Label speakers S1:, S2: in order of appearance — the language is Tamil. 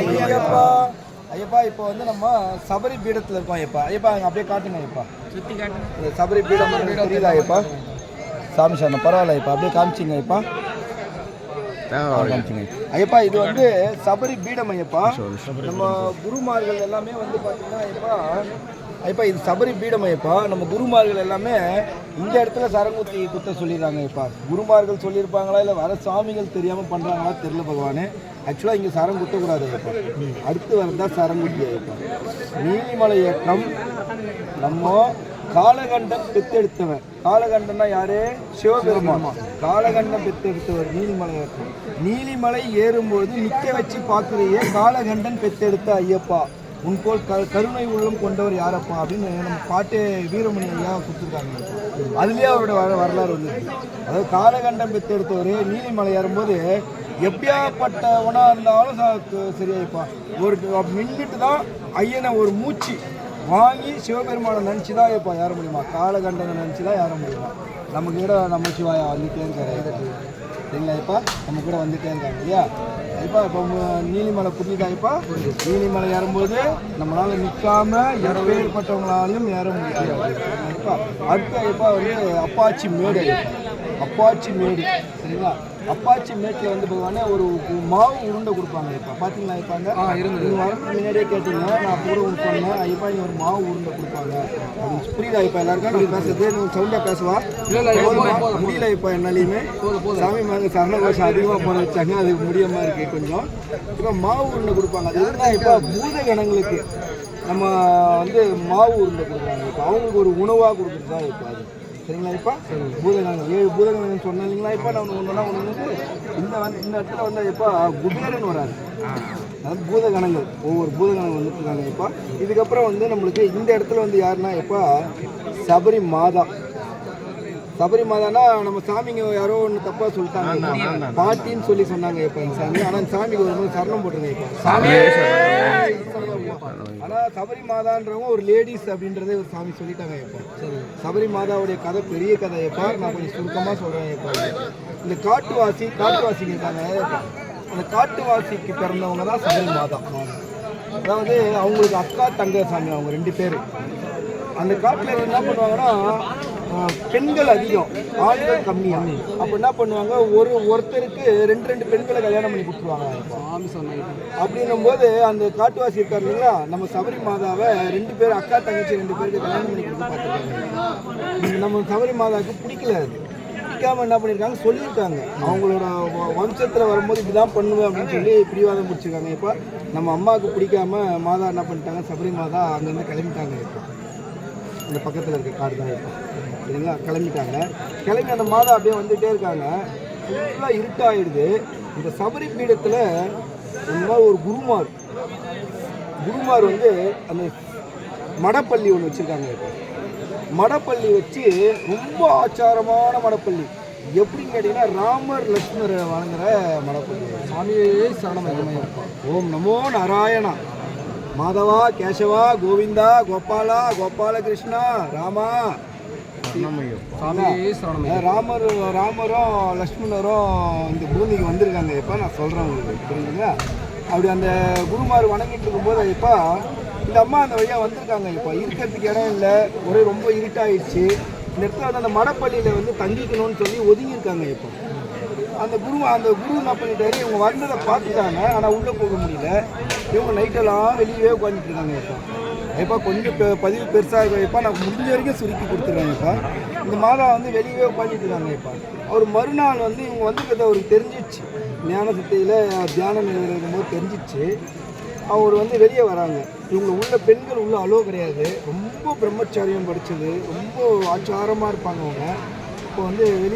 S1: ஐயப்பா ஐயப்பா. இப்போ வந்து நம்ம சபரி பீடத்தில் இருக்கோம் ஐயப்பா. ஐயப்பா அங்க அப்படியே காட்டுங்க ஐயப்பா.
S2: சுற்றி காட்டு
S1: இந்த சபரி பீடம் தெரியுதா ஐயப்பா? சாமி சார் பரவாயில்ல ஐயப்பா. அப்படியே காமிச்சிங்க ஐயப்பா. காமிச்சிங்க ஐயப்பா. இது வந்து சபரி பீடம் ஐயப்பா. நம்ம குருமார்கள் எல்லாமே வந்து பார்த்தீங்கன்னா ஐயப்பா இப்போ இது சபரி பீடம் ஐயப்பா. நம்ம குருமார்கள் எல்லாமே இந்த இடத்துல சரங்குத்தி குத்த சொல்லிடுறாங்க ஐயப்பா. குருமார்கள் சொல்லியிருப்பாங்களா இல்லை வர சாமிகள் தெரியாமல் பண்ணுறாங்களா தெரியல பகவானே. ஆக்சுவலாக இங்கே சரம் குத்தக்கூடாது ஐயப்பா. அடுத்து வரதா சரங்குத்தி ஐயப்பா. நீலிமலை ஏற்றம். நம்ம காலகண்டம் பெத்தெடுத்தவன். காலகண்டம்னா யாரு? சிவபெருமான். காலகண்டம் பெத்தெடுத்தவர் நீலிமலை ஏற்றம். நீலிமலை ஏறும்போது நிற்க வச்சு பார்க்குறையே காலகண்டன் பெத்தெடுத்த ஐயப்பா. உன் போல் க கருணை உள்ளம் கொண்டவர் யாரப்பா அப்படின்னு நம்ம பாட்டு வீரமணி ஐயா கொடுத்துருக்காங்க அதுலேயே அவரோட வர வரலாறு வந்து அதாவது காலகண்டம் பெற்றெடுத்தவர் நீலிமலை ஏறும்போது எப்படியாப்பட்டவனா இருந்தாலும் சரியாயிப்பா. ஒரு மின்னிட்டு தான் ஐயனை ஒரு மூச்சு வாங்கி சிவபெருமானை நினச்சி தான் இப்போ ஏற முடியுமா? காலகண்டனை நினச்சி தான் ஏற முடியுமா? நம்ம கூட நம்ம சிவாயா வந்துட்டே இருக்காரு. சரிங்களா இப்போ நம்ம கூட வந்துட்டே இருக்காங்க இல்லையா? இப்போ இப்போ நீலிமலை புரியுதா இப்போ நீலிமலை ஏறும்போது நம்மளால நிற்காம எப்பேற்பட்டவங்களாலையும் ஏற முடியாது. இப்போ அடுத்த இப்போ வந்து அப்பாச்சி மேடு. அப்பாச்சி மேடு சரிங்களா? அப்பாச்சி மேட்டில் வந்து பார்த்தீங்கன்னா ஒரு மாவு உருண்டை கொடுப்பாங்க இப்போ. பார்த்தீங்களா
S2: இருந்தது.
S1: நீங்கள் வரதுக்கு முன்னாடியே கேட்டீங்க. நான் அப்போ கூட உங்களுக்கு சொன்னேன். ஐயப்பா இங்கே ஒரு மாவு உருண்டை கொடுப்பாங்க. அப்படின்னு. புரியுதா இப்போ எல்லாருக்கும்? நான் பேசுறது நீங்கள் சவுண்டாக பேசுவா. முடியல இப்போ என்னாலையுமே. சாமி மேலே சரணகோஷம் அதிகமாக போட வச்சாங்க. அது முடியாமல் இருக்கு கொஞ்சம். இப்போ மாவு உருண்டை கொடுப்பாங்க. அது எதுனா இப்போ பூத கணங்களுக்கு நம்ம வந்து மாவு உருண்டை கொடுக்குறாங்க இப்போ அவங்களுக்கு ஒரு உணவாக கொடுக்குறது தான் இப்போ அது. சரிங்களா இப்போ? பூதகணங்கள் ஏழு பூதகணங்கள் சொன்னேன் இல்லைங்களா இப்போ? நான் ஒன்றுனா ஒன்று வந்து இந்த வந்து இந்த இடத்துல வந்து இப்போ குபேரன் வராது அதாவது பூதகணங்கள். ஒவ்வொரு பூதகணங்கள் வந்துட்டு இருக்காங்க இப்போ. இதுக்கப்புறம் வந்து நம்மளுக்கு இந்த இடத்துல வந்து யாருன்னா இப்போ சபரி மாதா சபரி மாதானா நம்ம சாமிங்க யாரோ ஒன்று தப்பா சொல்லிட்டாங்க. பாட்டின்னு சொல்லி சொன்னாங்க இப்போ சாமி. ஆனால் சாமிக்கு ஒரு முறை சரணம் போட்டுருங்க இப்போ. ஆனா சபரி மாதான்றவங்க ஒரு லேடிஸ் அப்படின்றதே ஒரு சாமி சொல்லிட்டாங்க இப்போ. சபரி மாதாவுடைய கதை பெரிய கதை எப்பா நான் கொஞ்சம் சுருக்கமா சொல்றேன் எப்பா இந்த காட்டுவாசி காட்டுவாசிங்க இருக்காங்க அந்த காட்டுவாசிக்கு பிறந்தவங்க தான் சபரி மாதா அதாவது அவங்களுக்கு அக்கா தங்க சாமி அவங்க ரெண்டு பேர். அந்த காட்டில் என்ன பண்ணுவாங்கன்னா பெண்கள் அதிகம் ஆண்கள் கம்மி அப்போ என்ன பண்ணுவாங்க? ஒரு ஒருத்தருக்கு ரெண்டு ரெண்டு பெண்களை கல்யாணம் பண்ணி கொடுத்துருவாங்க. அப்படின்னும் போது அந்த காட்டுவாசி இருக்கார் இல்லைங்களா? நம்ம சபரி மாதாவை ரெண்டு பேர் அக்கா தங்கச்சி ரெண்டு பேருக்கு கல்யாணம் பண்ணி கொடுத்து பார்த்துருக்காங்க. நம்ம சபரி மாதாவுக்கு பிடிக்கல அது. பிடிக்காம என்ன பண்ணியிருக்காங்க சொல்லியிருக்காங்க. அவங்களோட வம்சத்துல வரும்போது இப்படிதான் பண்ணுவேன் அப்படின்னு சொல்லி பிடிவாதம் பிடிச்சிருக்காங்க. இப்போ நம்ம அம்மாவுக்கு பிடிக்காம மாதா என்ன பண்ணிட்டாங்க? சபரி மாதா அங்கேருந்து கிளம்பிட்டாங்க. இப்போ அந்த பக்கத்தில் இருக்க காடு தான் இருக்கும். சரிங்களா? கிளம்பிட்டாங்க. கிளம்பி அந்த மாதா அப்படியே வந்துகிட்டே இருக்காங்க. ஃபுல்லாக இருட்டாயிடுது. இந்த சபரி பீடத்தில் இந்த ஒரு குருமார். குருமார் வந்து அந்த மடப்பள்ளி ஒன்று வச்சுருக்காங்க இப்போ. மடப்பள்ளி வச்சு ரொம்ப ஆச்சாரமான மடப்பள்ளி. எப்படின்னு கேட்டிங்கன்னா ராமர் லக்ஷ்மர் வழங்குற மடப்பள்ளி. சாமியே சரணமயமயம் ஓம் நமோ நாராயணா. மாதவா கேசவா கோவிந்தா கோபாலா கோபாலகிருஷ்ணா ராமா. ராமர் ராமரும் லக்ஷ்மணரும் இந்த பூமிக்கு வந்திருக்காங்க. இப்போ நான் சொல்கிறேன் உங்களுக்கு புரியுதுங்களா அப்படி அந்த குருமார் வணங்கிட்டு இருக்கும்போது இப்போ இந்த அம்மா அந்த வழியாக வந்திருக்காங்க இப்போ. இருக்கிறதுக்கு இடம் இல்லை. ஒரே ரொம்ப இருட்டாயிடுச்சு. இந்த இடத்துல வந்து அந்த மடப்பள்ளியில் வந்து தங்கிக்கணும்னு சொல்லி ஒதுங்கியிருக்காங்க இப்போ. அந்த குரு அந்த குரு என்ன பண்ணிட்டாரு இவங்க வந்ததை பார்த்துட்டாங்க ஆனால் உள்ளே போக முடியல. இவங்க நைட்டெல்லாம் வெளியே உட்காந்துட்டு இருக்காங்க இப்போ. இப்போ கொஞ்சம் பதிவு பெருசாக இருக்கும் இப்போ நான் முடிஞ்ச வரைக்கும் சுருக்கி கொடுத்துருவேன் இப்போ. இந்த மாதா வந்து வெளியே உட்காந்துட்டு இருக்காங்க இப்போ. அவர் மறுநாள் வந்து இவங்க வந்துக்கிறத அவருக்கு தெரிஞ்சிச்சு. ஞான சக்தியில் தியானம் நிலையில் இருக்கும்போது தெரிஞ்சிச்சு. அவர் வந்து வெளியே வராங்க. இவங்க உள்ள பெண்கள் உள்ள அளவு கிடையாது. ரொம்ப பிரம்மச்சாரியம் படித்தது ரொம்ப ஆச்சாரமாக இருப்பாங்க அவங்க. இப்போ வந்து வெளியே